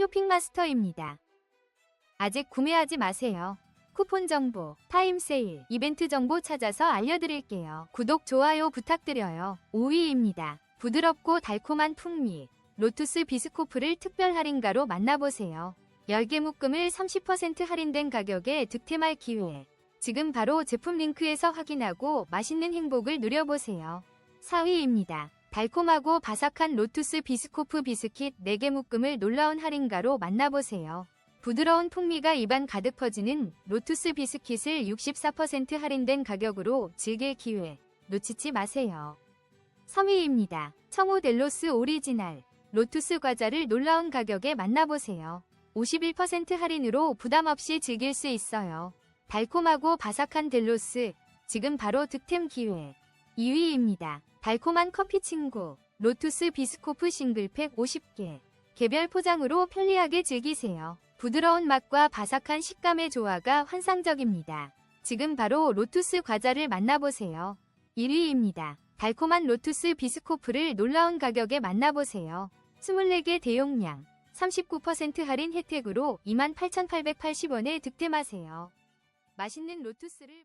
쇼핑마스터입니다. 아직 구매하지 마세요. 쿠폰 정보, 타임 세일, 이벤트 정보 찾아서 알려드릴게요. 구독, 좋아요 부탁드려요. 5위입니다. 부드럽고 달콤한 풍미. 로투스 비스코프를 특별 할인가로 만나보세요. 10개 묶음을 30% 할인된 가격에 득템할 기회. 지금 바로 제품 링크에서 확인하고 맛있는 행복을 누려보세요. 4위입니다. 달콤하고 바삭한 로투스 비스코프 비스킷 4개 묶음을 놀라운 할인가로 만나보세요. 부드러운 풍미가 입안 가득 퍼지는 로투스 비스킷을 64% 할인된 가격으로 즐길 기회 놓치지 마세요. 3위입니다. 청호 델로스 오리지널 로투스 과자를 놀라운 가격에 만나보세요. 51% 할인으로 부담 없이 즐길 수 있어요. 달콤하고 바삭한 델로스 지금 바로 득템 기회 2위입니다. 달콤한 커피 친구 로투스 비스코프 싱글팩 50개 개별 포장으로 편리하게 즐기세요. 부드러운 맛과 바삭한 식감의 조화가 환상적입니다. 지금 바로 로투스 과자를 만나보세요. 1위입니다. 달콤한 로투스 비스코프를 놀라운 가격에 만나보세요. 24개 대용량 39% 할인 혜택으로 28,880원에 득템하세요. 맛있는 로투스를